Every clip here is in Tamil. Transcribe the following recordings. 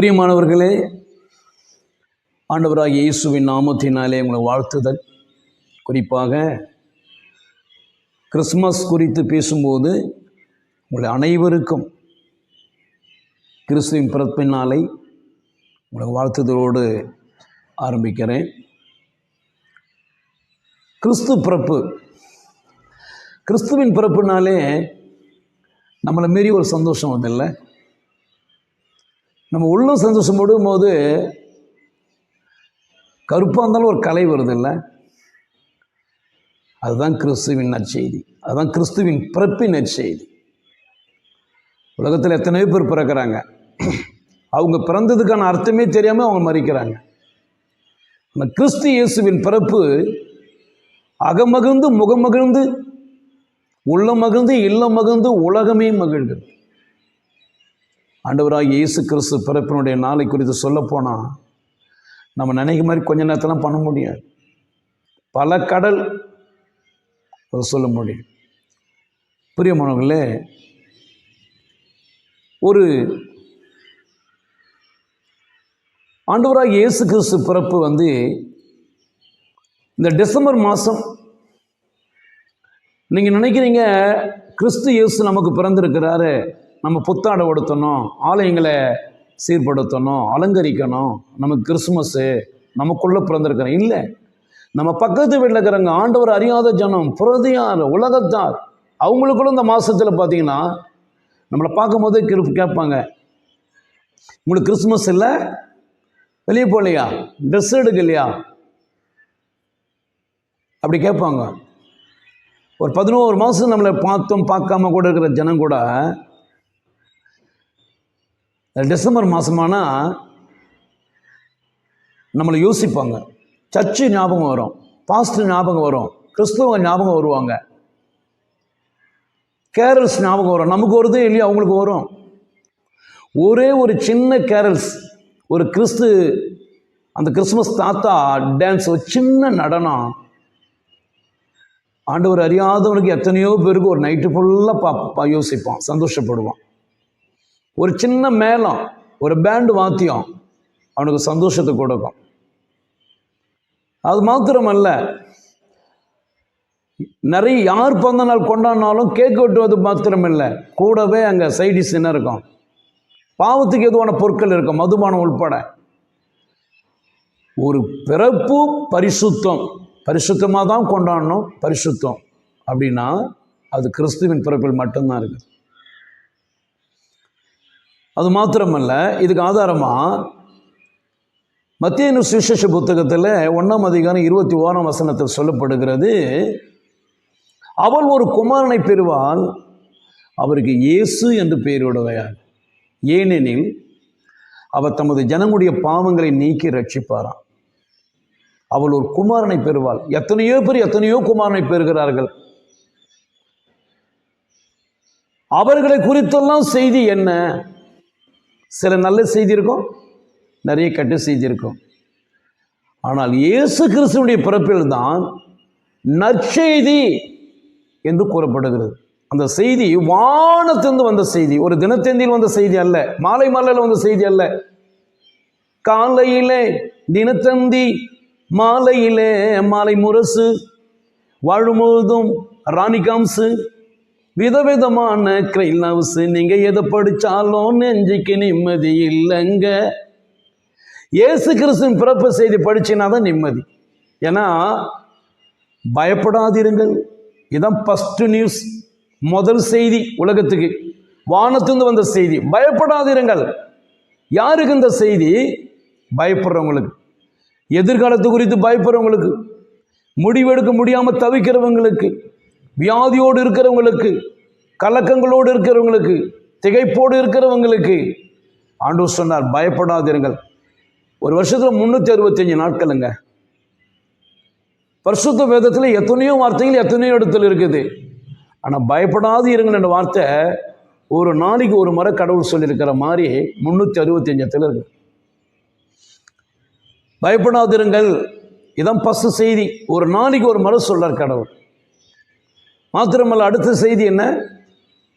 பிரியமானவர்களே ஆண்டவராக இயேசுவின் நாமத்தினாலே உங்களை வாழ்த்துதல். குறிப்பாக கிறிஸ்மஸ் குறித்து பேசும்போது உங்களை அனைவருக்கும் கிறிஸ்துவின் பிறப்பின் நாளை உங்களை வாழ்த்துதலோடு ஆரம்பிக்கிறேன். கிறிஸ்து பிறப்பு கிறிஸ்துவின் பிறப்புனாலே நம்மளை மீறி ஒரு சந்தோஷம் வந்தில்லை நம்ம உள்ள சந்தோஷப்படும் போது கருப்பாக இருந்தாலும் ஒரு கலை வருது இல்லை அதுதான் கிறிஸ்துவின் நற்செய்தி. அதுதான் கிறிஸ்துவின் பிறப்பின் நற்செய்தி. உலகத்தில் எத்தனையோ பேர் பிறக்கிறாங்க. அவங்க பிறந்ததுக்கான அர்த்தமே தெரியாமல் அவங்க மறிக்கிறாங்க. ஆனால் கிறிஸ்து இயேசுவின் பிறப்பு அகமகிழ்ந்து முகமகிழ்ந்து உள்ளம் மகிழ்ந்து இல்லம் மகிழ்ந்து உலகமே மகிழ்கிறது. ஆண்டவராக இயேசு கிறிஸ்து பிறப்பினுடைய நாளை குறித்து சொல்லப்போனால் நம்ம நினைக்கிற மாதிரி கொஞ்ச நேரத்தெல்லாம் பண்ண முடியாது. பல கடல் அதை சொல்ல முடியும். பிரியமானவர்களே ஒரு ஆண்டவராக இயேசு கிறிஸ்து பிறப்பு வந்து இந்த டிசம்பர் மாதம். நீங்கள் நினைக்கிறீங்க கிறிஸ்து இயேசு நமக்கு பிறந்திருக்கிறாரு. நம்ம புத்தாடை உடுத்தணும் ஆலயங்களை சீர்படுத்தணும் அலங்கரிக்கணும் நமக்கு கிறிஸ்மஸ்ஸு நமக்குள்ளே பிறந்திருக்கிறோம் இல்லை நம்ம பக்கத்து வீட்டில் இருக்கிறவங்க ஆண்டவர் அறியாத ஜனம் புரதியார் உலகத்தார் அவங்களுக்குள்ள இந்த மாதத்தில் பார்த்தீங்கன்னா நம்மளை பார்க்கும்போது கிரு கேட்பாங்க. உங்களுக்கு கிறிஸ்மஸ் இல்லை? வெளியே போகலையா? ட்ரெஸ் எடுக்கலையா? அப்படி கேட்பாங்க. ஒரு பதினோரு மாதம் நம்மளை பார்த்தோம் பார்க்காம கூட இருக்கிற ஜனம் கூட டிசம்பர் மாதமானால் நம்மளை யோசிப்பாங்க. சர்ச்சு ஞாபகம் வரும். பாஸ்டர் ஞாபகம் வரும். கிறிஸ்துவ ஞாபகம் வருவாங்க. கேரல்ஸ் ஞாபகம் வரும். நமக்கு வருதே இல்லையா அவங்களுக்கு வரும். ஒரே ஒரு சின்ன கேரல்ஸ் ஒரு கிறிஸ்து அந்த கிறிஸ்மஸ் தாத்தா டான்ஸ் ஒரு சின்ன நடனம். ஆண்டவர் அறியாதவனுக்கு எத்தனையோ பேருக்கு ஒரு நைட்டு ஃபுல்லாக பா பா யோசிப்பான். சந்தோஷப்படுவான். ஒரு சின்ன மேளம் ஒரு பேண்டு வாத்தியம் அவனுக்கு சந்தோஷத்தை கொடுக்கும். அது மாத்திரமல்ல நிறைய யார் பிறந்த நாள் கொண்டாடினாலும் கேக் வெட்டுவது மாத்திரமில்லை. கூடவே அங்கே சைடிஸ் என்ன இருக்கும்? பாவத்துக்கு எதுவான பொருட்கள் இருக்கும் மதுபானம் உள்பட. ஒரு பிறப்பு பரிசுத்தம். பரிசுத்தமாக தான் கொண்டாடணும் பரிசுத்தம். அப்படின்னா அது கிறிஸ்துவின் பிறப்பில் மட்டும்தான் இருக்குது. அது மாத்திரமல்ல இதுக்கு ஆதாரமாக மத்திய சுவிசேஷ புத்தகத்தில் ஒன்றாம் அதிகாரம் இருபத்தி ஓராம் வசனத்தில் சொல்லப்படுகிறது அவள் ஒரு குமாரனை பெறுவாள் அவருக்கு இயேசு என்று பெயரிடுவையார் ஏனெனில் அவர் தமது ஜனங்களுடைய பாவங்களை நீக்கி ரட்சிப்பாராம் அவள் ஒரு குமாரனை பெறுவாள். எத்தனையோ பேர் எத்தனையோ குமாரனை பெறுகிறார்கள். அவர்களை குறித்தெல்லாம் செய்தி என்ன? சில நல்ல செய்தி இருக்கும் நிறைய கெட்ட செய்தி இருக்கும். ஆனால் இயேசு கிறிஸ்துவனுடைய பிறப்பில் தான் நற்செய்தி என்று கூறப்படுகிறது. அந்த செய்தி வானத்திலிருந்து வந்த செய்தி ஒரு தினத்தந்தியில் வந்த செய்தி அல்ல மாலை மாலையில் வந்த செய்தி அல்ல. காலையிலே தினத்தந்தி மாலையிலே மாலை முரசு வாழுமுழுதும் ராணிகாம்சு விதவிதமான கிரைல் நவுசு நீங்கள் எதை படித்தாலும் நெஞ்சுக்கு நிம்மதி இல்லைங்க. இயேசு கிறிஸ்துவின் பிறப்பு செய்தி படிச்சினா தான் நிம்மதி. ஏன்னா பயப்படாதிருங்கள். இதான் ஃபஸ்ட்டு நியூஸ் முதல் செய்தி உலகத்துக்கு. வானத்திலிருந்து வந்த செய்தி. பயப்படாதிருங்கள். யாருக்கு இந்த செய்தி? பயப்படுறவங்களுக்கு. எதிர்காலத்து குறித்து பயப்படுறவங்களுக்கு. முடிவெடுக்க முடியாமல் தவிக்கிறவங்களுக்கு. வியாதியோடு இருக்கிறவங்களுக்கு கலக்கங்களோடு இருக்கிறவங்களுக்கு திகைப்போடு இருக்கிறவங்களுக்கு ஆண்டவர் சொன்னார் பயப்படாதிருங்கள். ஒரு வருஷத்தில் முந்நூற்றி அறுபத்தஞ்சு நாட்களுங்க. பரிசுத்த வேதத்தில் எத்தனையோ வார்த்தைகள் எத்தனையோ இடத்துல இருக்குது. ஆனால் பயப்படாது இருங்கள் என்ற வார்த்தை ஒரு நாளைக்கு ஒரு முறை கடவுள் சொல்லியிருக்கிற மாதிரி முந்நூற்றி அறுபத்தஞ்சத்தில் இருக்கு. பயப்படாதிருங்கள். இதான் பசு செய்தி. ஒரு நாளைக்கு ஒரு முறை சொல்றார் கடவுள். மாத்திரமல்ல அடுத்த செய்தி என்ன?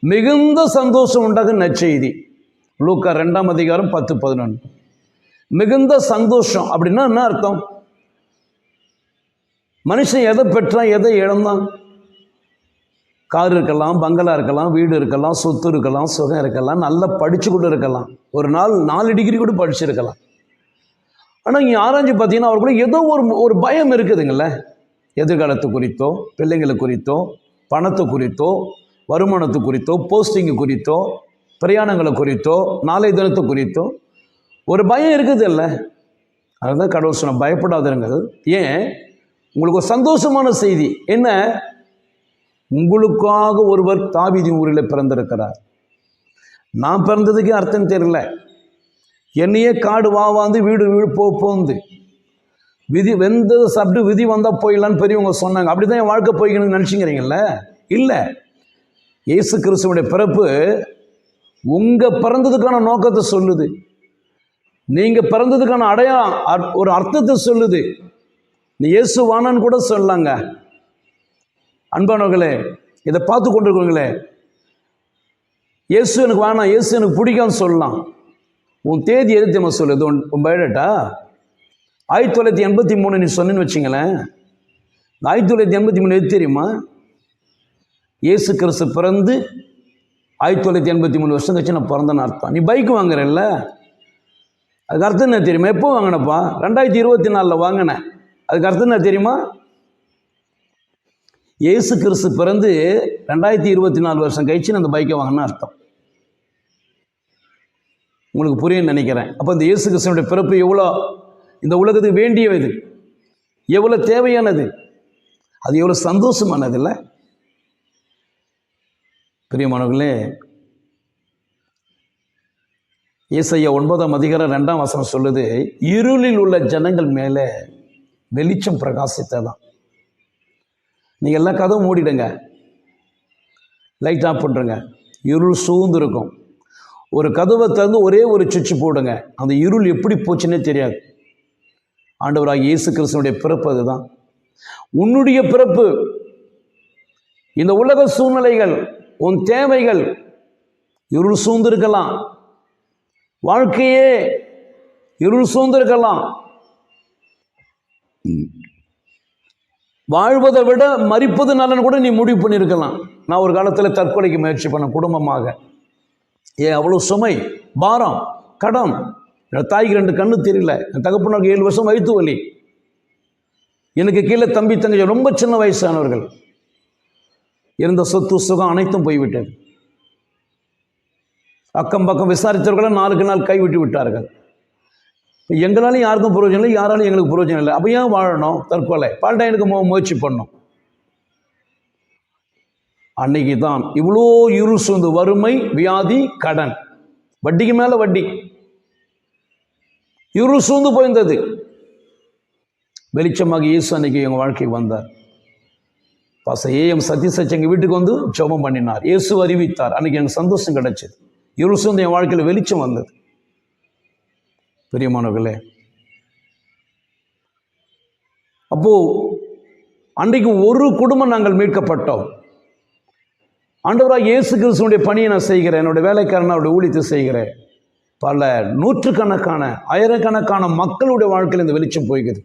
மிகுந்த சந்தோஷம் உண்டாகும் நற்செய்தி. லூக்கா ரெண்டாம் அதிகாரம் பத்து பதினொன்று. மிகுந்த சந்தோஷம் அப்படின்னா என்ன அர்த்தம்? மனுஷன் எதை பெற்றான் எதை இழந்தான்? கார் இருக்கலாம் பங்களா இருக்கலாம் வீடு இருக்கலாம் சொத்து இருக்கலாம் சுகம் இருக்கலாம் நல்லா படிச்சு கூட இருக்கலாம். ஒரு நாள் நாலு டிகிரி கூட படிச்சிருக்கலாம் ஆனால் இங்கே ஆராய்ஞ்சு பார்த்தீங்கன்னா அவருக்குள்ள ஏதோ ஒரு ஒரு பயம் இருக்குதுங்கள. எதிர்காலத்து குறித்தோ பிள்ளைங்களை குறித்தோ பணத்தை குறித்தோ வருமானத்து குறித்தோ போஸ்டிங்கு குறித்தோ பிரயாணங்களை குறித்தோ நாளை தினத்தை குறித்தோ ஒரு பயம் இருக்குது இல்லை அதுதான் கடவுள் சொன்ன பயப்படாதீர்கள். ஏன்? உங்களுக்கு ஒரு சந்தோஷமான செய்தி. என்ன? உங்களுக்காக ஒருவர் தாவிதி ஊரில் பிறந்திருக்கிறார். நான் பிறந்ததுக்கே அர்த்தம் தெரியல. என்னையே காடு வா வாந்து வீடு வீடு போந்து. விதி வெந்தது சாப்பிட்டு விதி வந்தால் போயிடலான்னு பெரியவங்க சொன்னாங்க. அப்படி தான் என் வாழ்க்கை போய்க்கணும்னு நினச்சிங்கிறீங்கள இல்லை. இயேசு கிறிஸ்துவனுடைய பிறப்பு உங்கள் பிறந்ததுக்கான நோக்கத்தை சொல்லுது. நீங்கள் பிறந்ததுக்கான அடையாளம் ஒரு அர்த்தத்தை சொல்லுது. நீ இயேசு வானான்னு கூட சொல்லலாங்க. அன்பானவர்களே இதை பார்த்து கொண்டிருக்கிறவங்களே இயேசு எனக்கு வேணாம் இயேசு எனக்கு பிடிக்கும்னு சொல்லலாம். உன் தேதி எது தெரியுமா சொல்லுது? உன் உன் பயோடேட்டா? ஆயிரத்தி தொள்ளாயிரத்தி எண்பத்தி மூணு நீ சொன்னேன்னு வச்சிங்களேன். ஆயிரத்தி தொள்ளாயிரத்தி எண்பத்தி மூணு எது தெரியுமா? இயேசு கிறிஸ்து பிறந்து ஆயிரத்தி தொள்ளாயிரத்தி எண்பத்தி மூணு வருஷம் கழிச்சு நான் பிறந்தேன்னு அர்த்தம். நீ பைக் வாங்குறல்ல? அதுக்கு அர்த்தம் என்ன தெரியுமா? எப்போ வாங்கினப்பா? ரெண்டாயிரத்தி இருபத்தி நாலில் வாங்கினேன். அதுக்கு அர்த்தம் என்ன தெரியுமா? இயேசு கிறிஸ்து பிறந்து ரெண்டாயிரத்தி இருபத்தி நாலு வருஷம் கழிச்சு நான் அந்த பைக்கை வாங்கினேன்னு அர்த்தம். உங்களுக்கு புரியும் நினைக்கிறேன். அப்போ இந்த இயேசு கிறிஸ்துவனுடைய பிறப்பு எவ்வளோ? இந்த உலகத்துக்கு வேண்டியது எவ்வளோ தேவையானது? அது எவ்வளோ சந்தோஷமானது இல்லை பிரியமானவர்களே ஏசையா ஒன்பதாம் அதிகாரம் ரெண்டாம் வசனம் சொல்லுது இருளில் உள்ள ஜனங்கள் மேலே வெளிச்சம் பிரகாசித்ததான் நீங்கள் எல்லா கதவும் மூடிடுங்க. லைட் ஆஃப் பண்ணுறங்க இருள் சூழ்ந்து இருக்கும் ஒரு கதவை திறந்து ஒரே ஒரு சுவிட்ச் போடுங்க. அந்த இருள் எப்படி போச்சுன்னே தெரியாது. ஆண்டவராக இயேசு கிறிஸ்தனுடைய பிறப்பு அதுதான். உன்னுடைய பிறப்பு இந்த உலக சூழ்நிலைகள் உன் தேவைகள் இருள் சூழ்ந்திருக்கலாம். வாழ்க்கையே இருள் சூழ்ந்திருக்கலாம். வாழ்வதை விட மறிப்பது நல்லன்னு கூட நீ முடிவு பண்ணியிருக்கலாம். நான் ஒரு காலத்தில் தற்கொலைக்கு முயற்சி பண்ண குடும்பமாக. ஏ அவ்வளோ சுமை பாரம் கடன் தாய்க்கு ரெண்டு கண்ணு தெரியல. என் தகப்பனுக்கு ஏழு வருஷம் வயிற்று வலி. எனக்கு கீழே தம்பி தங்கச்சி ரொம்ப சின்ன வயசானவர்கள். இருந்த சொத்து சுகம் அனைத்தும் போய்விட்டது. அக்கம் பக்கம் விசாரித்தவர்களை நாளுக்கு நாள் கைவிட்டு விட்டார்கள். இப்ப எங்களாலையும் யாருக்கும் பிரயோஜனம் இல்லை யாராலும் எங்களுக்கு பிரயோஜனம் இல்லை. அப்போ ஏன் வாழணும்? தற்கொலை. பால்டைனுக்கு எனக்கு முயற்சி பண்ணோம். அன்னைக்கு தான் இவ்வளோ இருசு சூழ்ந்து வறுமை வியாதி கடன். வட்டிக்கு மேலே வட்டி. இருள் சூழ்ந்து போயிருந்தது வெளிச்சமாக இயேசு அன்னைக்கு எங்கள் வாழ்க்கைக்கு வந்தார். பாச ஏஎம் சத்யசச் எங்கள் வீட்டுக்கு வந்து ஜெபம் பண்ணினார். இயேசு அறிவித்தார். அன்னைக்கு எனக்கு சந்தோஷம் கிடைச்சது. இருள் சூழ்ந்து என் வாழ்க்கையில் வெளிச்சம் வந்தது. பெரியமானவர்களே அப்போது அன்றைக்கு ஒரு குடும்பம் நாங்கள் மீட்கப்பட்டோம். ஆண்டவராக இயேசு கிறிஸ்துவனுடைய பணியை நான் செய்கிறேன். என்னுடைய வேலைக்காரன் அவருடைய ஊழியத்தை செய்கிறேன். பல நூற்றுக்கணக்கான ஆயிரக்கணக்கான மக்களுடைய வாழ்க்கையில் இந்த வெளிச்சம் போய்க்குது.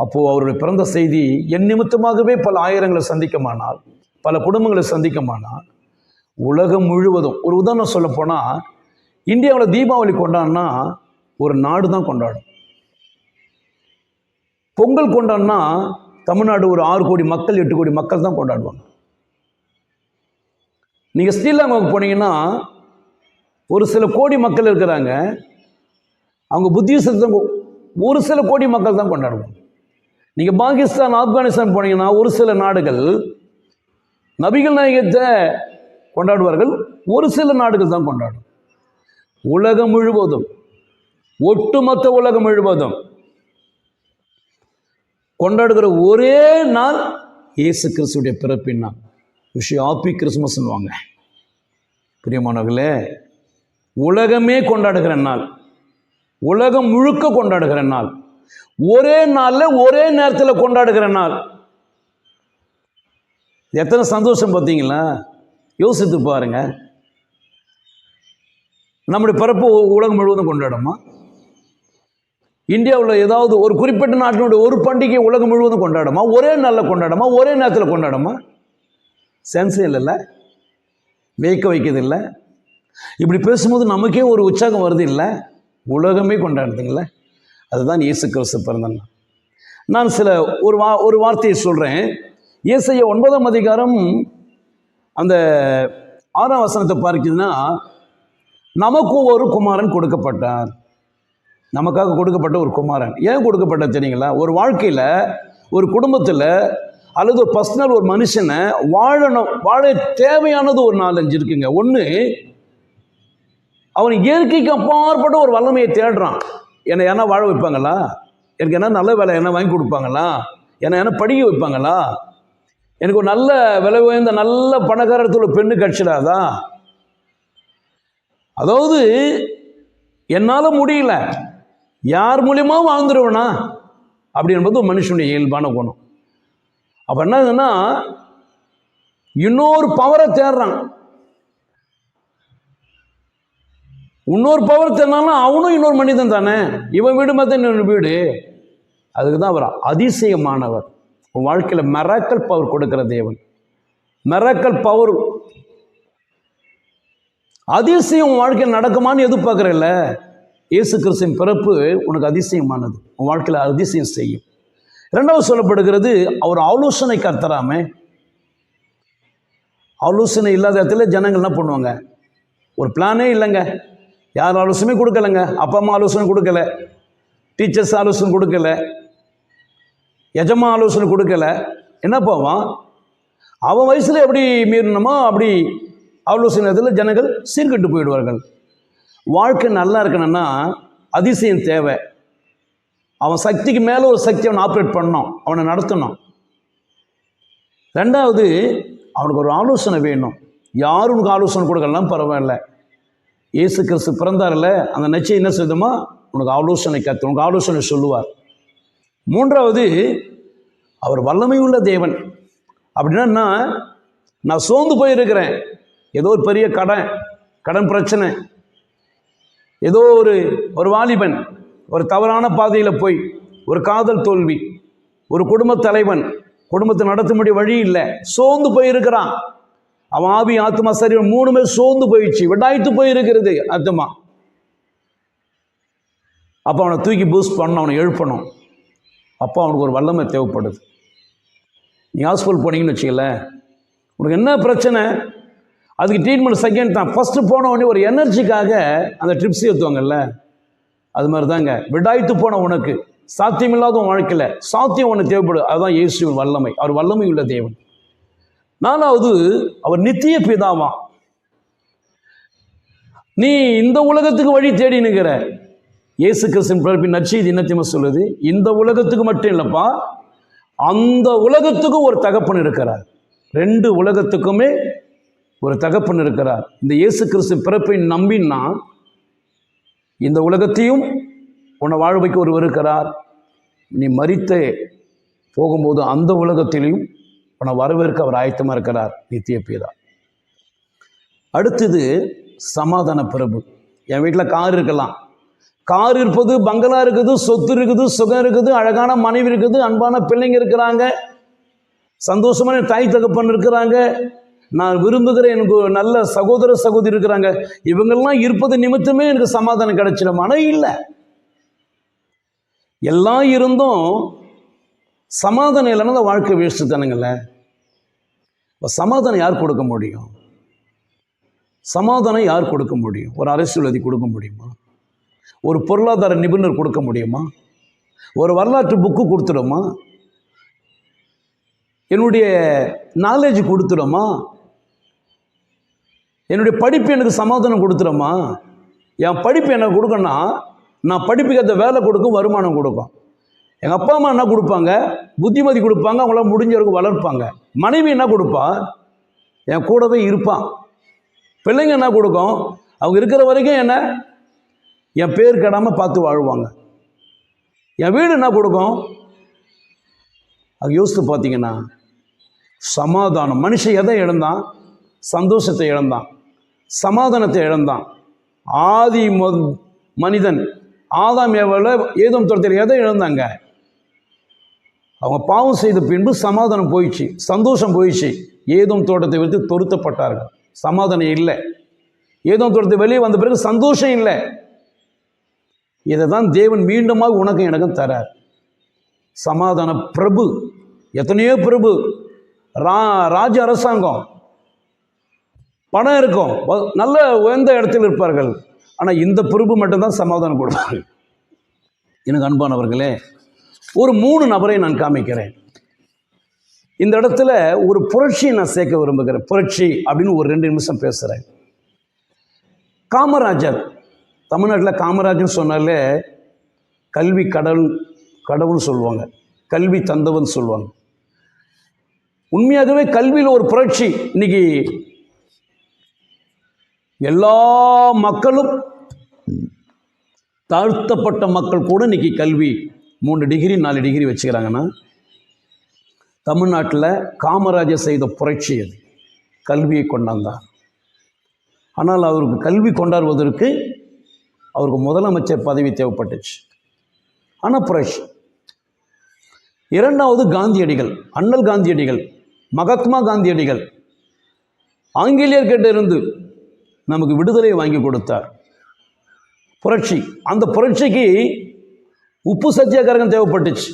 அப்போது அவருடைய பிறந்த செய்தி என் நிமித்தமாகவே பல ஆயிரங்களை சந்திக்கமானால் பல குடும்பங்களை சந்திக்கமானால் உலகம் முழுவதும் ஒரு உதாரணம் சொல்ல போனால் இந்தியாவில் தீபாவளி கொண்டாடினா ஒரு நாடு தான் கொண்டாடும். பொங்கல் கொண்டாடினா தமிழ்நாடு ஒரு ஆறு கோடி மக்கள் எட்டு கோடி மக்கள் தான் கொண்டாடுவாங்க. நீங்கள் ஸ்ரீலங்காவுக்கு போனீங்கன்னா ஒரு சில கோடி மக்கள் இருக்கிறாங்க. அவங்க புத்திசத்தை ஒரு சில கோடி மக்கள் தான் கொண்டாடுவாங்க. நீங்கள் பாகிஸ்தான் ஆப்கானிஸ்தான் போனீங்கன்னா ஒரு சில நாடுகள் நபிகள் நாயகத்தை கொண்டாடுவார்கள் ஒரு சில நாடுகள் தான் கொண்டாடும். உலகம் முழுவதும் ஒட்டுமொத்த உலகம் முழுவதும் கொண்டாடுகிற ஒரே நாள் இயேசு கிறிஸ்துடைய பிறப்பின் நாள். விஷயம் ஆப்பி கிறிஸ்மஸ்னுவாங்க பிரியமானவர்களே உலகமே கொண்டாடுகிற நாள். உலகம் முழுக்க கொண்டாடுகிற நாள். ஒரே நாளில் ஒரே நேரத்தில் கொண்டாடுகிற நாள். எத்தனை சந்தோஷம் பார்த்தீங்களா? யோசித்து பாருங்க. நம்முடைய பிறப்பு உ- உலகம் முழுவதும் கொண்டாடுமா? இந்தியாவில் ஏதாவது ஒரு குறிப்பிட்ட நாட்டினுடைய ஒரு பண்டிகை உலகம் முழுவதும் கொண்டாடுமா? ஒரே நாளில் கொண்டாடுமா? ஒரே நேரத்தில் கொண்டாடுமா? சென்ஸ் இல்லைல்ல. வியக்க வைக்கிறது இல்லை இப்படி பேசும்போது நமக்கே ஒரு உற்சாகம் வருது இல்லை? உலகமே கொண்டாடுதுங்கள அதுதான் இயேசு கிறிஸ்து பிறந்தன் நான் சில ஒரு வா ஒரு வார்த்தையை சொல்கிறேன் இயேசைய ஒன்பதாம் அதிகாரம் அந்த ஆறாம் வசனத்தை பார்க்குதுன்னா நமக்கும் ஒரு குமாரன் கொடுக்கப்பட்டார். நமக்காக கொடுக்கப்பட்ட ஒரு குமாரன். ஏன் கொடுக்கப்பட்ட தெரியுங்களா? ஒரு வாழ்க்கையில் ஒரு குடும்பத்தில் அல்லது ஒரு பர்சனல் ஒரு மனுஷனை வாழணும் வாழ தேவையானது ஒரு நாலஞ்சு இருக்குங்க. ஒன்று அவன் இயற்கைக்கு அப்பாற்பட்ட ஒரு வல்லமையை தேடுறான். என்னை என்ன வாழ வைப்பாங்களா? எனக்கு என்ன நல்ல வேலை என்ன வாங்கி கொடுப்பாங்களா? என்னை என்ன படிக்க வைப்பாங்களா? எனக்கு ஒரு நல்ல விலை உயர்ந்த நல்ல பணக்காரத்தில் உள்ள பெண்ணு கிடச்சிடாதா? அதாவது என்னால் முடியல. யார் மூலியமாக வாழ்ந்துருவனா? அப்படி என்பது ஒரு மனுஷனுடைய இயல்பான குணம். அப்போ என்னதுன்னா இன்னொரு பவரை தேடுறான். இன்னொரு பவர் தென்னாலும் அவனும் இன்னொரு மனிதன் தானே? இவன் வீடு மாதிரி இன்னொரு வீடு? அதுக்கு தான் அவர் அதிசயமானவர். உன் வாழ்க்கையில் மெராக்கல் பவர் கொடுக்கிற தேவன். மெராக்கல் பவர் அதிசயம் உன் வாழ்க்கையில் நடக்குமான்னு எதிர்பார்க்குறல்ல. இயேசு கிறிஸ்தின் பிறப்பு உனக்கு அதிசயமானது. உன் வாழ்க்கையில் அதிசயம் செய்யும். இரண்டாவது சொல்லப்படுகிறது அவர் ஆலோசனை கர்த்தராமே. ஆலோசனை இல்லாத இடத்துல ஜனங்கள் என்ன பண்ணுவாங்க. ஒரு பிளானே இல்லைங்க. யார் ஆலோசனை கொடுக்கலங்க. அப்பா அம்மா ஆலோசனை கொடுக்கல. டீச்சர்ஸ் ஆலோசனை கொடுக்கல. எஜமா ஆலோசனை கொடுக்கல. என்ன போவான் அவன் வயசில் எப்படி மீறணுமோ அப்படி ஆலோசனை இதில் ஜனங்கள் சீர்கெட்டு போயிடுவார்கள். வாழ்க்கை நல்லா இருக்கணும்னா அதிசயம் தேவை. அவன் சக்திக்கு மேலே ஒரு சக்தி அவனை ஆப்ரேட் பண்ணணும். அவனை நடத்தணும். ரெண்டாவது அவனுக்கு ஒரு ஆலோசனை வேணும். யார் உனக்கு ஆலோசனை கொடுக்கலாம் பரவாயில்ல. இயேசு கிறிஸ்து பிறந்தார்ல அந்த நச்சை என்ன செய்தோமா உனக்கு ஆலோசனை கற்று உனக்கு ஆலோசனை சொல்லுவார். மூன்றாவது அவர் வல்லமை உள்ள தேவன். அப்படின்னா நான் நான் சோர்ந்து போயிருக்கிறேன். ஏதோ ஒரு பெரிய கடன் கடன் பிரச்சனை. ஏதோ ஒரு ஒரு வாலிபன் ஒரு தவறான பாதையில் போய் ஒரு காதல் தோல்வி ஒரு குடும்ப தலைவன் குடும்பத்தை நடத்த வழி இல்லை சோர்ந்து போயிருக்கிறான். அவன் ஆவி ஆத்மா சரி மூணுமே சோர்ந்து போயிடுச்சு விடாய்த்து போயிருக்கிறது ஆத்மா அப்போ அவனை தூக்கி பூஸ்ட் பண்ணணும் அவனை எழுப்பணும். அப்போ அவனுக்கு ஒரு வல்லமை தேவைப்படுது. நீ ஹாஸ்பிட்டல் போனீங்கன்னு வச்சுக்கல உனக்கு என்ன பிரச்சனை? அதுக்கு ட்ரீட்மெண்ட் செகண்ட் தான் ஃபஸ்ட்டு போன உடனே ஒரு எனர்ஜிக்காக அந்த ட்ரிப்ஸ் ஏற்றுவாங்கல்ல அது மாதிரி தாங்க விடாய்த்து போன உனக்கு. சாத்தியமில்லாத உன் வாழ்க்கையில் சாத்தியம் ஒன்று தேவைப்படும். அதுதான் இயேசுவின் வல்லமை. அவர் வல்லமை உள்ள தேவன். நாலாவது அவர் நித்திய பிதாவாம் நீ இந்த உலகத்துக்கு வழி தேடி நிற்கிற. இயேசு கிறிஸ்தின் பிறப்பின் நற்செய்தி இன்னத்தையும் சொல்லுது? இந்த உலகத்துக்கு மட்டும் இல்லைப்பா அந்த உலகத்துக்கும் ஒரு தகப்பன் இருக்கிறார். ரெண்டு உலகத்துக்குமே ஒரு தகப்பன் இருக்கிறார். இந்த இயேசு கிறிஸ்து பிறப்பை நம்பின்னா இந்த உலகத்தையும் உன்னை வாழ்வைக்கு ஒருவர் இருக்கிறார். நீ மறித்தே போகும்போது அந்த உலகத்திலையும் உன வரவேற்க அவர் ஆயத்தமாக இருக்கிறார் நித்திய பிதா அடுத்தது சமாதான பிரபு. என் வீட்டில் கார் இருக்கலாம். கார் இருப்பது பங்களா இருக்குது சொத்து இருக்குது சுகம் இருக்குது அழகான மனைவி இருக்குது அன்பான பிள்ளைங்க இருக்கிறாங்க. சந்தோஷமான தாய் தகப்பன் இருக்கிறாங்க. நான் விரும்புகிற எனக்கு ஒரு நல்ல சகோதர சகோதரி இருக்கிறாங்க. இவங்கெல்லாம் இருப்பது நிமித்தமே எனக்கு சமாதானம் கிடைச்சிடும். ஆனால் இல்லை. எல்லாம் இருந்தும் சமாதானம் இல்லைன்னா வாழ்க்கை வேஸ்ட்டு தானுங்கள. இப்போ சமாதானம் யார் கொடுக்க முடியும்? சமாதானம் யார் கொடுக்க முடியும்? ஒரு அரசியல்வாதி கொடுக்க முடியுமா? ஒரு பொருளாதார நிபுணர் கொடுக்க முடியுமா? ஒரு வரலாற்று புக்கு கொடுத்துடுமா? என்னுடைய நாலேஜ் கொடுத்துடுமா? என்னுடைய படிப்பு எனக்கு சமாதானம் கொடுத்துடுமா? என் படிப்பு எனக்கு கொடுக்கணும்னா நான் படிப்புக்கு அந்த வேலை கொடுக்கும் வருமானம் கொடுக்கும். எங்கள் அப்பா அம்மா என்ன கொடுப்பாங்க? புத்திமதி கொடுப்பாங்க அவங்கள முடிஞ்சவருக்கு வளர்ப்பாங்க. மனைவி என்ன கொடுப்பா? என் கூடவே இருப்பான். பிள்ளைங்க என்ன கொடுக்கும்? அவங்க இருக்கிற வரைக்கும் என்ன? என் பேர் கெடாமல் பார்த்து வாழ்வாங்க. என் வீடு என்ன கொடுக்கும்? அது யோசித்து பார்த்தீங்கன்னா சமாதானம். மனுஷன் எதை இழந்தான்? சந்தோஷத்தை இழந்தான். சமாதானத்தை இழந்தான். ஆதி மனிதன். ஆதாம் ஏவல ஏதம் தோட்டத்தில் எதை இழந்தாங்க? அவங்க பாவம் செய்த பின்பு சமாதானம் போயிடுச்சு. சந்தோஷம் போயிடுச்சு. ஏதும் தோட்டத்தை விட்டு தொருத்தப்பட்டார்கள். சமாதானம் இல்லை. ஏதும் தோட்டத்தை வெளியே வந்த பிறகு சந்தோஷம் இல்லை. இதை தான் தேவன் மீண்டுமாக உனக்கு எனக்கும் தரார். சமாதான பிரபு. எத்தனையோ பிரபு. ரா ராஜ அரசாங்கம். பணம் இருக்கும். வ- நல்ல உயர்ந்த இடத்தில் இருப்பார்கள். ஆனால் இந்த பிரபு மட்டும்தான் சமாதானம் கொடுப்பார்கள். எனக்கு அன்பானவர்களே ஒரு மூணு நபரை நான் காமிக்கிறேன். இந்த இடத்துல ஒரு புரட்சியை நான் சேர்க்க விரும்புகிறேன். புரட்சி அப்படின்னு ஒரு ரெண்டு நிமிஷம் பேசுகிறேன் காமராஜர் தமிழ்நாட்டில் காமராஜர் சொன்னாலே கல்வி கடவுள் கடவுள் சொல்லுவாங்க. கல்வி தந்தவன் சொல்லுவாங்க. உண்மையாகவே கல்வியில் ஒரு புரட்சி. இன்னைக்கு எல்லா மக்களும் தாழ்த்தப்பட்ட மக்கள் கூட இன்னைக்கு கல்வி மூணு டிகிரி நாலு டிகிரி வச்சுக்கிறாங்கன்னா தமிழ்நாட்டில் காமராஜர் செய்த புரட்சி அது. கல்வியை கொண்டாந்தார் ஆனால் அவருக்கு கல்வி கொண்டாடுவதற்கு அவருக்கு முதலமைச்சர் பதவி தேவைப்பட்டுச்சு. ஆனால் புரட்சி. இரண்டாவது காந்தியடிகள் அண்ணல் காந்தியடிகள் மகாத்மா காந்தியடிகள் ஆங்கிலேயர்கிட்ட இருந்து நமக்கு விடுதலை வாங்கி கொடுத்தார். புரட்சி. அந்த புரட்சிக்கு உப்பு சத்தியாகிரகம் தேவைப்பட்டுச்சு.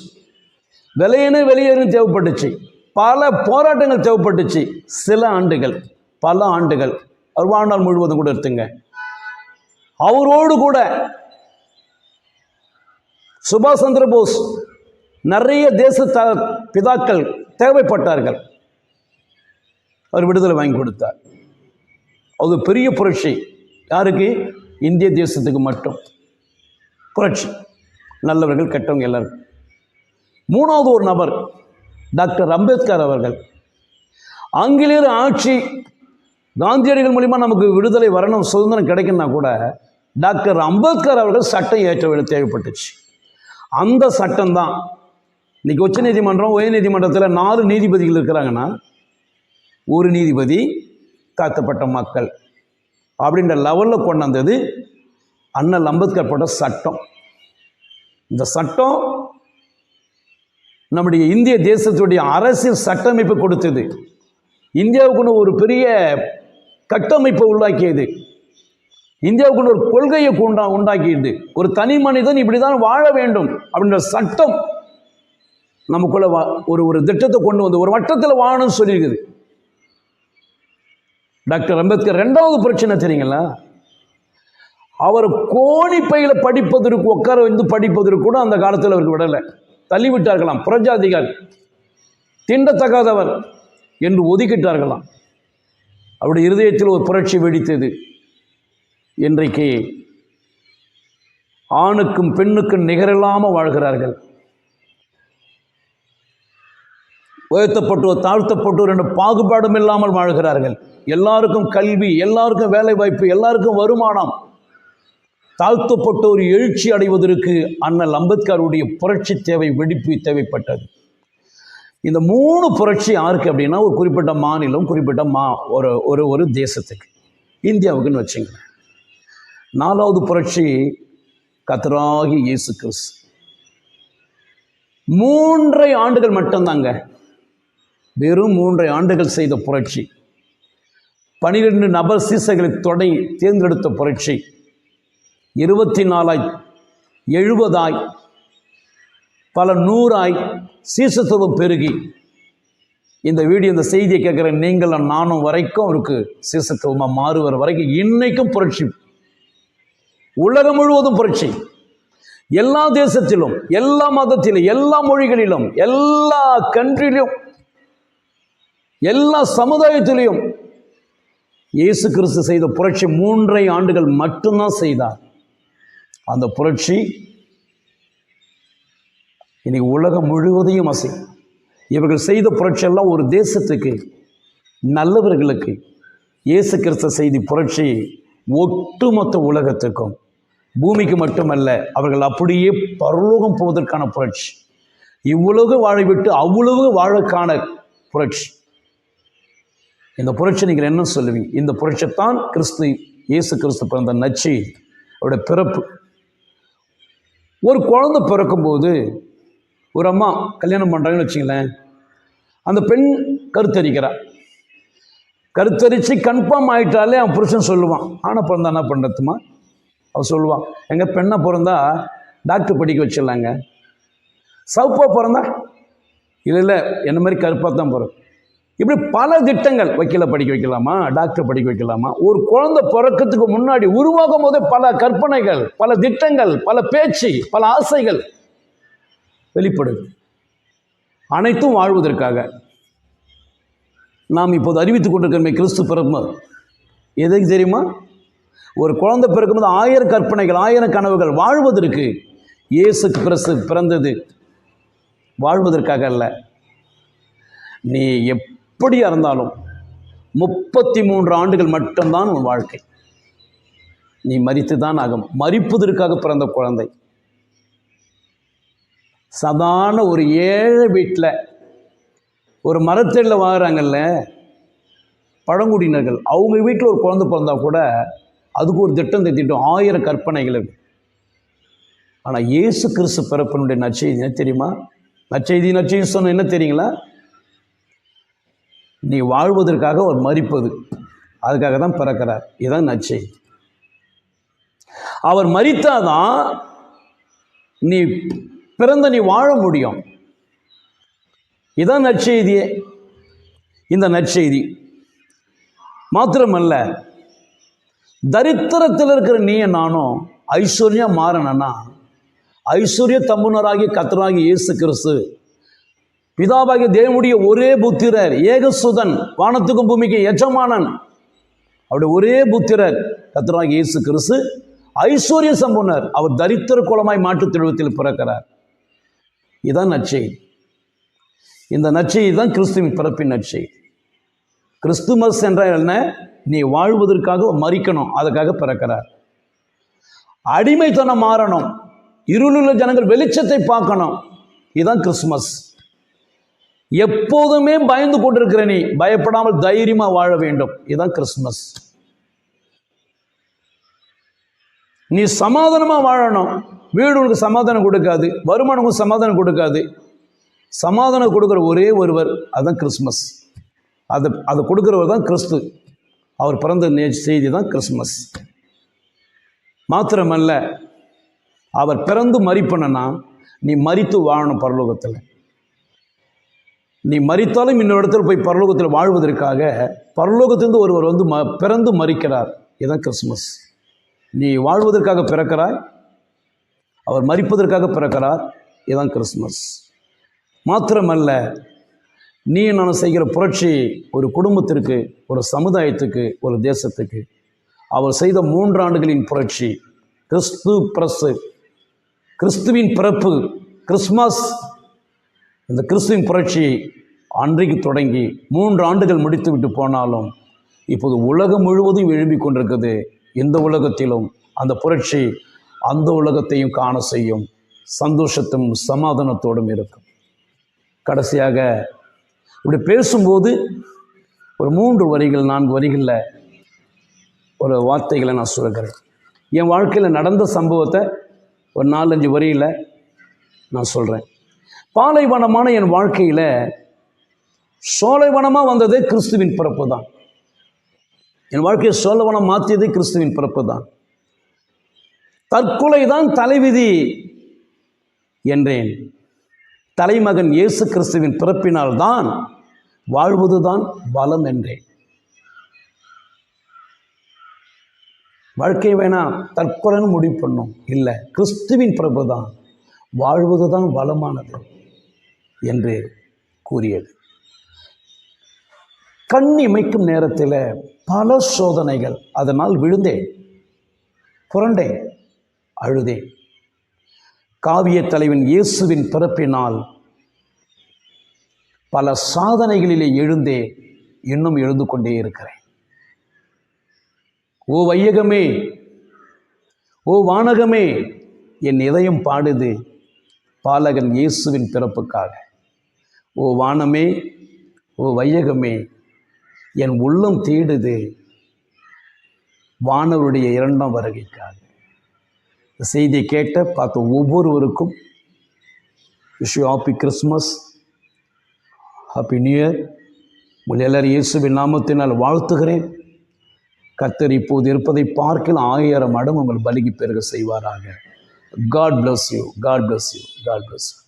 விலையனு வெளியேறும் தேவைப்பட்டுச்சு. பல போராட்டங்கள் தேவைப்பட்டுச்சு. சில ஆண்டுகள் பல ஆண்டுகள். அவர் வாழ்நாள் முழுவதும் கூட எடுத்துங்க அவரோடு கூட சுபாஷ் சந்திர போஸ் நிறைய தேச த பிதாக்கள் தேவைப்பட்டார்கள். அவர் விடுதலை வாங்கி கொடுத்தார். அது பெரிய புரட்சி. யாருக்கு? இந்திய தேசத்துக்கு மட்டும். புரட்சி. நல்லவர்கள் கெட்டவங்க எல்லாரும். மூணாவது ஒரு நபர் டாக்டர் அம்பேத்கர் அவர்கள். ஆங்கிலேயர் ஆட்சி காந்தியடிகள் மூலிமா நமக்கு விடுதலை வரணும் சுதந்திரம் கிடைக்குன்னா கூட டாக்டர் அம்பேத்கர் அவர்கள் சட்டம் ஏற்ற வேண்டிய தேவைப்பட்டுச்சு. அந்த சட்டம் தான். இன்னைக்கு உச்ச நீதிமன்றம் உயர்நீதிமன்றத்தில் நாலு நீதிபதிகள் இருக்கிறாங்கன்னா ஒரு நீதிபதி தாழ்த்தப்பட்ட மக்கள். அப்படின்ற லெவலில் கொண்டு வந்தது அண்ணல் அம்பேத்கர் போட்ட சட்டம். இந்த சட்டம் நம்முடைய இந்திய தேசத்துடைய அரசியல் சட்டமைப்பு கொடுத்தது. இந்தியாவுக்குன்னு ஒரு பெரிய கட்டமைப்பை உள்ளாக்கியது இந்தியாவுக்குன்னு ஒரு கொள்கையை உண்டா உண்டாக்கியது. ஒரு தனி மனிதன் இப்படி தான் வாழ வேண்டும் அப்படின்ற சட்டம் நமக்குள்ள வா ஒரு ஒரு திட்டத்தை கொண்டு வந்து ஒரு வட்டத்தில் வாழணும்னு சொல்லியிருக்குது. டாக்டர் அம்பேத்கர் ரெண்டாவது பிரச்சனை தெரியுங்களா? அவர் கோணிப்பையில் படிப்பதற்கு உட்கார வந்து படிப்பதற்கு கூட அந்த காலத்தில் அவருக்கு விடலை. தள்ளிவிட்டார்களாம். புரஜாதிகள் திண்டத்தகாதவர் என்று ஒதுக்கிட்டார்களாம். அவருடைய இருதயத்தில் ஒரு புரட்சி வெடித்தது. இன்றைக்கு ஆணுக்கும் பெண்ணுக்கும் நிகரில்லாமல் வாழ்கிறார்கள். உயர்த்தப்பட்டோர் தாழ்த்தப்பட்டோர் என்ற பாகுபாடும் இல்லாமல் வாழ்கிறார்கள். எல்லாருக்கும் கல்வி எல்லாருக்கும் வேலை வாய்ப்பு எல்லாருக்கும் வருமானம். தாழ்த்தப்பட்டோர் எழுச்சி அடைவதற்கு அண்ணல் அம்பேத்கருடைய புரட்சி தேவை வெடிப்பு தேவைப்பட்டது. இந்த மூணு புரட்சி யாருக்கு அப்படின்னா ஒரு குறிப்பிட்ட மாநிலம் குறிப்பிட்ட மா ஒரு ஒரு ஒரு தேசத்துக்கு. இந்தியாவுக்குன்னு வச்சுங்களேன். நாலாவது புரட்சி கத்ராகி இயேசு கிறிஸ்து. மூன்றை ஆண்டுகள் மட்டும்தாங்க. வெறும் மூன்றை ஆண்டுகள் செய்த புரட்சி. பனிரெண்டு நபர் சீசைகளை தொடை தேர்ந்தெடுத்த புரட்சி. இருபத்தி நாலாய் எழுபதாய் பல நூறாய் சீசத்துவம் பெருகி. இந்த வீடியோ இந்த செய்தியை கேட்குற நீங்கள் நானும் வரைக்கும் அவருக்கு சீசத்துவமாக மாறுவர வரைக்கும். இன்னைக்கும் புரட்சி. உலகம் முழுவதும் புரட்சி. எல்லா தேசத்திலும் எல்லா மதத்திலும் எல்லா மொழிகளிலும் எல்லா கண்ட்ரிலும் எல்லா சமுதாயத்திலையும் இயேசு கிறிஸ்து செய்த புரட்சி மூன்றை ஆண்டுகள் மட்டும்தான் செய்தார். அந்த புரட்சி இன்னைக்கு உலகம் முழுவதையும் அசை. இவர்கள் செய்த புரட்சியெல்லாம் ஒரு தேசத்துக்கு நல்லவர்களுக்கு இயேசு கிறிஸ்த செய்தி புரட்சி ஒட்டுமொத்த உலகத்துக்கும் பூமிக்கு மட்டுமல்ல அவர்கள் அப்படியே பரலோகம் போவதற்கான புரட்சி. இவ்வளவு வாழை விட்டு அவ்வளவு வாழக்கான புரட்சி. இந்த புரட்சி நீங்கள் என்ன சொல்லுவீங்க? இந்த புரட்சித்தான் கிறிஸ்து இயேசு கிறிஸ்து பிறந்த நச்சி அவருடைய பிறப்பு. ஒரு குழந்தை பிறக்கும்போது ஒரு அம்மா கல்யாணம் பண்ணுறாங்கன்னு வச்சுங்களேன் அந்த பெண் கருத்தரிக்கிறா. கருத்தரித்து கன்ஃபார்ம் ஆயிட்டாலே அவன் புருஷன் சொல்லுவான். ஆனால் பிறந்தா என்ன பண்ணுறதுமா அவன் சொல்லுவான் எங்கள் பெண்ணை பிறந்தா டாக்டர் படிக்க வச்சிடலாங்க. சவுப்பாக பிறந்தா? இல்லை இல்லை என்ன மாதிரி கருப்பாக தான் பிறக்கும். இப்படி பல திட்டங்கள் வக்கீலை படிக்க வைக்கலாமா டாக்டர் படிக்க வைக்கலாமா? ஒரு குழந்தை பிறக்கிறதுக்கு முன்னாடி உருவாகும் போதே பல கற்பனைகள் பல திட்டங்கள் பல பேச்சு பல ஆசைகள் வெளிப்படுது. அனைத்தும் வாழ்வதற்காக நாம் இப்போது அறிவித்துக் கொண்டிருக்கிறோமே கிறிஸ்து பிறப்பு. எதுக்கு தெரியுமா? ஒரு குழந்தை பிறக்கும்போது ஆயிரம் கற்பனைகள் ஆயிரம் கனவுகள் வாழ்வதற்கு இயேசு பிறசு பிறந்தது. வாழ்வதற்காக அல்ல. நீ எப் எப்படியா இருந்தாலும் முப்பத்தி மூன்று ஆண்டுகள் மட்டும்தான் உன் வாழ்க்கை. நீ மறித்து தான் ஆகும். மறிப்பதற்காக பிறந்த குழந்தை. சாதாரண ஒரு ஏழை வீட்டில் ஒரு மரத்தடியில் வாங்குறாங்கல்ல பழங்குடியினர்கள். அவங்க வீட்டில் ஒரு குழந்தை பிறந்தா கூட அதுக்கு ஒரு திட்டம் திட்டம் ஆயிரம் கற்பனைகள் இருக்கு. ஆனால் இயேசு கிறிஸ்து பிறப்பினுடைய நற்செய்தி என்ன தெரியுமா? நற்செய்தி நற்செய்தி சொன்ன என்ன தெரியுங்களா? நீ வாழ்வதற்காக ஒரு மறிப்பது அதுக்காக தான் பிறக்கிறார். இதுதான் நற்செய்தி அவர் மறித்தாதான் நீ பிறந்த நீ வாழ முடியும். இதான் நற்செய்தியே. இந்த நற்செய்தி. மாத்திரமல்ல தரித்திரத்தில் இருக்கிற நீயும் நானும் ஐஸ்வர்யம் மாறணும்னா ஐஸ்வர்ய தம்புனராகிய கத்தராகிய இயேசு கிறிஸ்து பிதாவாகிய தேவனுடைய ஒரே புத்திரர் ஏகசுதன் வானத்துக்கும் பூமிக்கும் எஜமானன். அவருடைய ஒரே புத்திரர் கத்தராகிய இயேசு கிறிஸ்து. ஐஸ்வர்ய சம்பனர் அவர் தரித்திர குலமாய் மாற்றுத் தெழுவத்தில் பிறக்கிறார். இதுதான் நற்செய்தி இந்த நற்செய்தி தான் கிறிஸ்துவின் பிறப்பின் நற்செய்தி கிறிஸ்துமஸ் என்றால் என்ன? நீ வாழ்வதற்காக மறிக்கணும் அதுக்காக பிறக்கிறார். அடிமைத்தனம் மாறணும் இருளுள்ள ஜனங்கள் வெளிச்சத்தை பார்க்கணும் இதுதான் கிறிஸ்துமஸ். எப்போதுமே பயந்து கொண்டிருக்கிற நீ பயப்படாமல் தைரியமா வாழ வேண்டும். இதுதான் கிறிஸ்துமஸ். நீ சமாதானமா வாழணும். வீடு உனக்கு சமாதானம் கொடுக்காது வருமானம் சமாதானம் கொடுக்காது. சமாதானம் கொடுக்குற ஒரே ஒருவர் அதுதான் கிறிஸ்மஸ் அதை அதை கொடுக்குறவர் தான் கிறிஸ்து. அவர் பிறந்த நே செய்தி தான் கிறிஸ்மஸ் மாத்திரமல்ல அவர் பிறந்து மறிப்பனா நீ மறித்து வாழணும் பரலோகத்தில். நீ மறித்தாலும் இன்னொரு இடத்துல போய் பரலோகத்தில் வாழ்வதற்காக பரலோகத்திலிருந்து ஒருவர் வந்து ம பிறந்து மறிக்கிறார். இதுதான் கிறிஸ்மஸ் நீ வாழ்வதற்காக பிறக்கிறாய் அவர் மறிப்பதற்காக பிறக்கிறார் இதுதான் கிறிஸ்மஸ் மாத்திரமல்ல நீ நான் செய்கிற புரட்சி ஒரு குடும்பத்திற்கு ஒரு சமுதாயத்துக்கு ஒரு தேசத்துக்கு. அவர் செய்த மூன்றாண்டுகளின் புரட்சி கிறிஸ்து பிரசு கிறிஸ்துவின் பிறப்பு கிறிஸ்மஸ் இந்த கிறிஸ்துவின் புரட்சி அன்றைக்கு தொடங்கி மூன்று ஆண்டுகள் முடித்து விட்டு போனாலும் இப்போது உலகம் முழுவதும் எழும்பி கொண்டிருக்குது இந்த உலகத்திலும் அந்த புரட்சி அந்த உலகத்தையும் காண செய்யும் சந்தோஷத்தும் சமாதானத்தோடும் இருக்கும். கடைசியாக இப்படி பேசும்போது ஒரு மூன்று வரிகள் நான்கு வரிகளில் ஒரு வார்த்தைகளை நான் சொல்கிறேன். என் வாழ்க்கையில் நடந்த சம்பவத்தை ஒரு நாலஞ்சு வரியில் நான் சொல்கிறேன். பாலைவனமான என் வாழ்க்கையில் சோலைவனமாக வந்தது கிறிஸ்துவின் பிறப்பு தான் என் வாழ்க்கையை சோழவனம் மாற்றியது கிறிஸ்துவின் பிறப்பு தான் தற்கொலை தான் தலைவிதி என்றேன். தலைமகன் இயேசு கிறிஸ்துவின் பிறப்பினால் தான் வாழ்வதுதான் பலம் என்றேன். வாழ்க்கை வேணாம் தற்கொலைன்னு முடிவு பண்ணும். இல்லை கிறிஸ்துவின் பிறப்பு தான் வாழ்வது தான் பலமானது என்று கூறியது. கண் இமைக்கும் நேரத்தில் பல சோதனைகள் அதனால் விழுந்தேன். புரண்டேன் அழுதேன். காவிய தலைவன் இயேசுவின் பிறப்பினால் பல சாதனைகளிலே எழுந்தே இன்னும் எழுந்து கொண்டே இருக்கிறேன். ஓ வையகமே ஓ வானகமே என் இதயம் பாடுது பாலகன் இயேசுவின் பிறப்புக்காக. ஓ வானமே ஓ வையகமே என் உள்ளம் தேடுது. வானவருடைய இரண்டாம் வருகைக்காக. இந்த செய்தியை கேட்ட பார்த்த ஒவ்வொருவருக்கும் wish happy Christmas happy new year உங்கள் எல்லாரும் இயேசுவின் நாமத்தினால் வாழ்த்துகிறேன். கத்தர் இப்போது இருப்பதை பார்க்கல ஆயிரம் மடம் உங்கள் பலிக்கு பெருக செய்வாராக. God bless you God bless you God bless you